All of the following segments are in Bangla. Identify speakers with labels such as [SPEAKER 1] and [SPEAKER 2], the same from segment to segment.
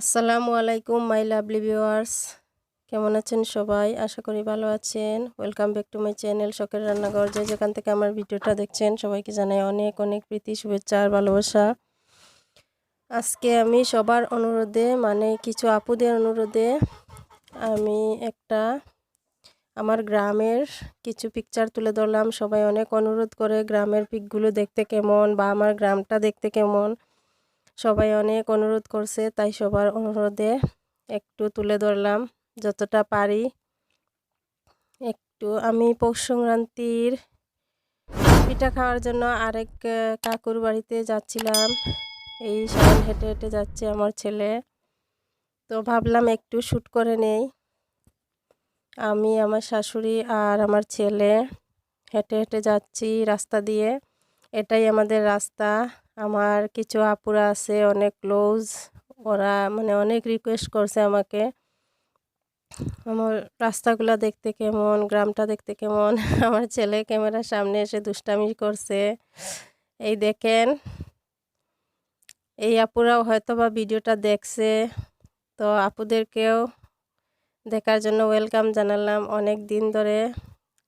[SPEAKER 1] আসসালামু আলাইকুম, মাই লাভলি ভিউয়ার্স। কেমন আছেন সবাই? আশা করি ভালো আছেন। Welcome back to my channel শখের রান্নাঘর। যে যেখান থেকে আমার ভিডিওটা দেখছেন, সবাইকে জানাই অনেক অনেক প্রীতি, শুভেচ্ছা আর ভালোবাসা। আজকে আমি সবার অনুরোধে মানে কিছু আপুদের অনুরোধে, আমি একটা আমার গ্রামের কিছু পিকচার তুলে ধরলাম। সবাই অনেক অনুরোধ করে গ্রামের পিকগুলো দেখতে কেমন বা আমার গ্রামটা দেখতে কেমন। সবাই অনেক অনুরোধ করছে, তাই সবার অনুরোধে একটু তুলে ধরলাম যতটা পারি। একটু আমি পৌষ সংক্রান্তির পিঠা খাওয়ার জন্য আরেক কাকুর বাড়িতে যাচ্ছিলাম। এই সামন হেঁটে হেঁটে যাচ্ছে আমার ছেলে। তো ভাবলাম একটু শ্যুট করে নেই। আমি, আমার শাশুড়ি আর আমার ছেলে হেঁটে হেঁটে যাচ্ছি রাস্তা দিয়ে। এটাই আমাদের রাস্তা। আমার কিছু আপুরা আছে, অনেক ক্লোজ ওরা মানে অনেক রিকোয়েস্ট করছে আমাকে। আমার রাস্তাগুলো দেখতে কেমন, গ্রামটা দেখতে কেমন, আমার ছেলে ক্যামেরার সামনে এসে দুষ্টামি করছে। এই দেখেন, এই আপুরাও হয়তো বা ভিডিওটা দেখছে। তো আপুদেরকেও দেখার জন্য ওয়েলকাম জানালাম অনেক দিন ধরে।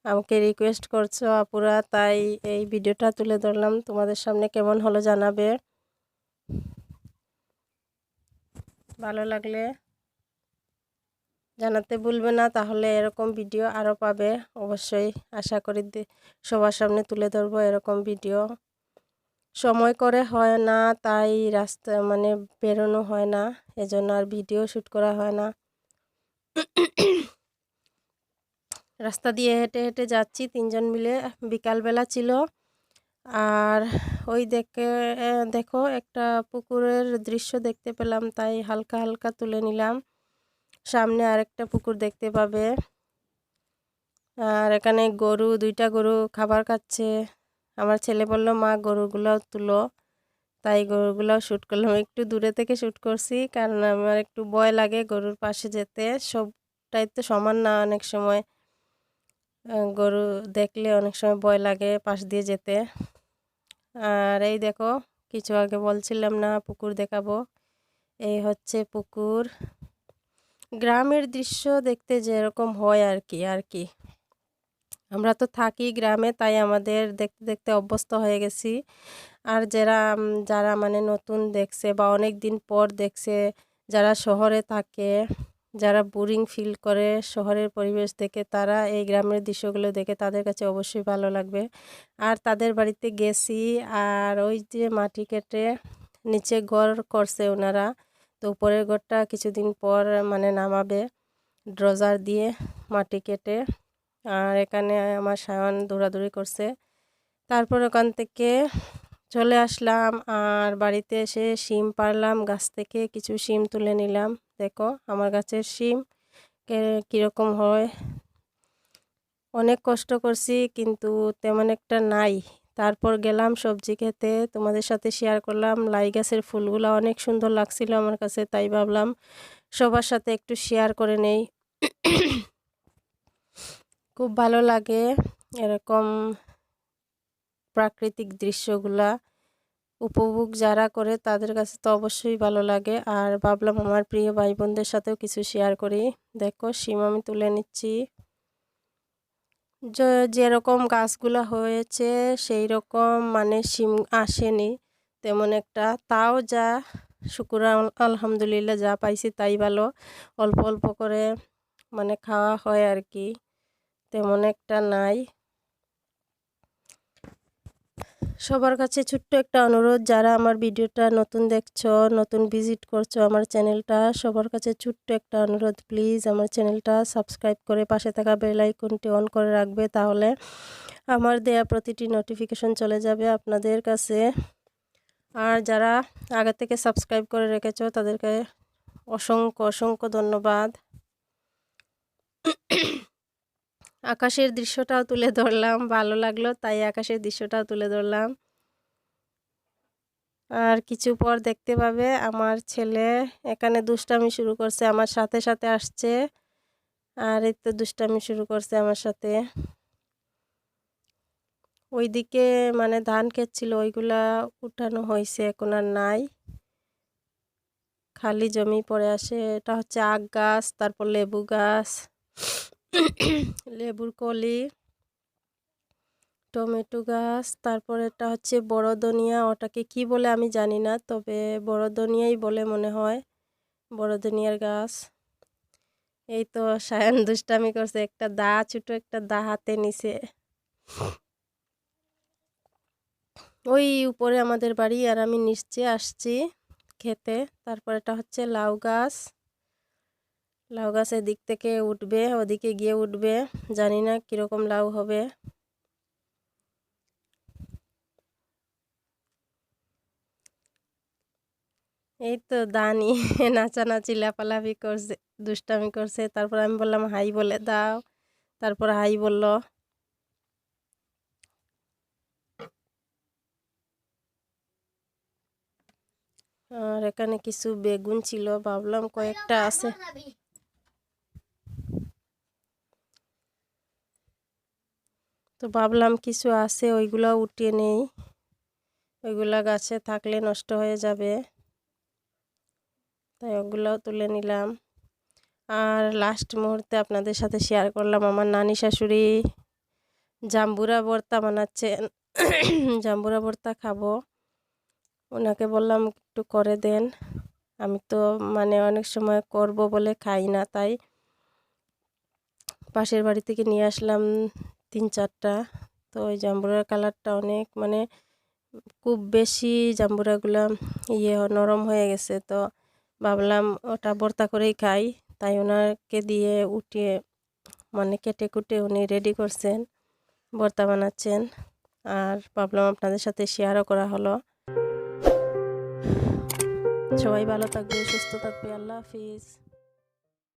[SPEAKER 1] আমাকে রিকোয়েস্ট করছ আপুরা, তাই এই ভিডিওটা তুলে ধরলাম। তোমাদের সামনে কেমন হলো জানাবে। ভালো লাগলে জানাতে ভুলবে না, তাহলে এরকম ভিডিও আরও পাবে। অবশ্যই আশা করি সবার সামনে তুলে ধরবো এরকম ভিডিও। সময় করে হয় না, তাই রাস্তা মানে বেরোনো হয় না, এজন্য আর ভিডিও শ্যুট করা হয় না। রাস্তা দিয়ে হেঁটে হেঁটে যাচ্ছি, তিনজন মিলে বিকালবেলা ছিল। আর ওই দেখে দেখো একটা পুকুরের দৃশ্য দেখতে পেলাম, তাই হালকা হালকা তুলে নিলাম। সামনে আরেকটা পুকুর দেখতে পাবে। আর এখানে গরু, দুইটা গরু খাবার খাচ্ছে। আমার ছেলে বলল, মা, গরুগুলোও তুলো। তাই গরুগুলোও শ্যুট করলাম। একটু দূরে থেকে শ্যুট করছি, কারণ আমার একটু ভয় লাগে গরুর পাশে যেতে। সবটাই তো সমান না অনেক সময়। গরু দেখলে অনেক সময় ভয় লাগে পাশ দিয়ে যেতে। আর এই দেখো, কিছু আগে বলছিলাম না, পুকুর দেখাবো। এই হচ্ছে পুকুর। গ্রামের দৃশ্য দেখতে যেরকম হয় আর কি আর কি। আমরা তো থাকি গ্রামে, তাই আমাদের দেখতে দেখতে অভ্যস্ত হয়ে গেছি। আর যারা যারা মানে নতুন দেখছে বা অনেক দিন পর দেখছে, যারা শহরে থাকে যারা বোরিং ফিল করে শহরের পরিবেশ দেখে, তারা এই গ্রামের দৃশ্যগুলো দেখে তাদের কাছে অবশ্যই ভালো লাগবে। আর তাদের বাড়িতে গেছি, আর ওই যে মাটি কেটে নিচে ঘর করছে ওনারা। তো উপরের ঘরটা কিছুদিন পর মানে নামাবে ড্রজার দিয়ে মাটি কেটে। আর এখানে আমার সায়ন দৌড়াদৌড়ি করছে। তারপর ওখান থেকে চলে আসলাম। আর বাড়িতে এসে শিম পারলাম গাছ থেকে কিছু শিম তুলে নিলাম। দেখো আমার গাছের শিম কীরকম হয়। অনেক কষ্ট করছি কিন্তু তেমন একটা নাই। তারপর গেলাম সবজি খেতে। তোমাদের সাথে শেয়ার করলাম। লাই গাছের ফুলগুলো অনেক সুন্দর লাগছিল আমার কাছে, তাই ভাবলাম সবার সাথে একটু শেয়ার করে নেই। খুব ভালো লাগে এরকম প্রাকৃতিক দৃশ্যগুলা উপভোগ যারা করে তাদের কাছে তো অবশ্যই ভালো লাগে। আর ভাবলাম আমার প্রিয় ভাই বোনদের সাথেও কিছু শেয়ার করি। দেখো, সিম আমি তুলে নিচ্ছি। যেরকম গাছগুলো হয়েছে সেই রকম মানে সিম আসেনি। তেমন একটা তাও যা, শুকুর আলহামদুলিল্লাহ যা পাইছি তাই ভালো। অল্প অল্প করে মানে খাওয়া হয় আর কি। তেমন একটা নাই। সবার কাছে ছোট্ট একটা অনুরোধ, যারা আমার ভিডিওটা নতুন দেখছ, নতুন ভিজিট করছ আমার চ্যানেলটা, সবার কাছে ছোট্ট একটা অনুরোধ প্লিজ আমার চ্যানেলটা সাবস্ক্রাইব করে পাশে থাকা বেল আইকনটি অন করে রাখবে, তাহলে আমার দেয়া প্রতিটি নোটিফিকেশন চলে যাবে আপনাদের কাছে। আর যারা আগে থেকে সাবস্ক্রাইব করে রেখেছো, তাদেরকে অসংখ্য অসংখ্য ধন্যবাদ। আকাশের দৃশ্যটাও তুলে ধরলাম, ভালো লাগল, তাই আকাশের দৃশ্যটাও তুলে ধরলাম। আর কিছু পর দেখতে পাবে, আমার ছেলে এখানে দুষ্টামি শুরু করছে, আমার সাথে সাথে আসছে। আর এই তো দুষ্টামি শুরু করছে আমার সাথে। ওইদিকে মানে ধান ক্ষেত ছিল, ওইগুলা উঠানো হয়েছে, এখন আর নাই। খালি জমি পড়ে আসে এটা হচ্ছে আখ গাছ, তারপর লেবু গাছ। লেবুর কলি, টমেটো গাছ, তারপর এটা হচ্ছে বড় ধনিয়া, ওটাকে কি বলে আমি জানি না, তবে বড় ধনিয়াই বলে মনে হয়, বড় ধনিয়ার গাছ। এই তো সায়ান দুষ্টামি করছে, একটা দা, ছোট একটা দা হাতে নিছে। ওই উপরে আমাদের বাড়ি, আর আমি নিচে আসছি খেতে, তারপর এটা হচ্ছে লাউ গাছ। লাউ গাছ এদিক থেকে উঠবে, ওদিকে গিয়ে উঠবে। জানি না কীরকম লাউ হবে। এই তো দানি নাচানাচি লাফালাফি করছে, দুষ্টামি করছে। তারপর আমি বললাম, হাই বলে, দাও। তারপর হাই বলল, আর এখানে কিছু বেগুন ছিল। ভাবলাম কয়েকটা আছে। তো ভাবলাম কিছু আছে, ওইগুলো উঠিয়ে নেই। ওইগুলা গাছে থাকলে নষ্ট হয়ে যাবে। তাই ওগুলোও তুলে নিলাম। আর লাস্ট মুহূর্তে আপনাদের সাথে শেয়ার করলাম, আমার নানি শাশুড়ি জাম্বুরা ভর্তা বানাচ্ছেন। জাম্বুরা ভর্তা খাব। ওনাকে বললাম, একটু করে দেন। আমি তো মানে অনেক সময় করব বলে খাই না, তাই পাশের বাড়ি থেকে নিয়ে আসলাম তিন চারটা। তো ওই জাম্বুরার কালারটা অনেক মানে খুব বেশি জাম্বুরাগুলো ইয়ে নরম হয়ে গেছে। তো ভাবলাম ওটা ভর্তা করেই খাই। তাই ওনাকে দিয়ে উঠিয়ে মানে কেটে কুটে উনি রেডি করছেন, ভর্তা বানাচ্ছেন। আর ভাবলাম আপনাদের সাথে শেয়ারও করা হলো। সবাই ভালো থাকবে সুস্থ থাকবে আল্লাহ হাফিজ।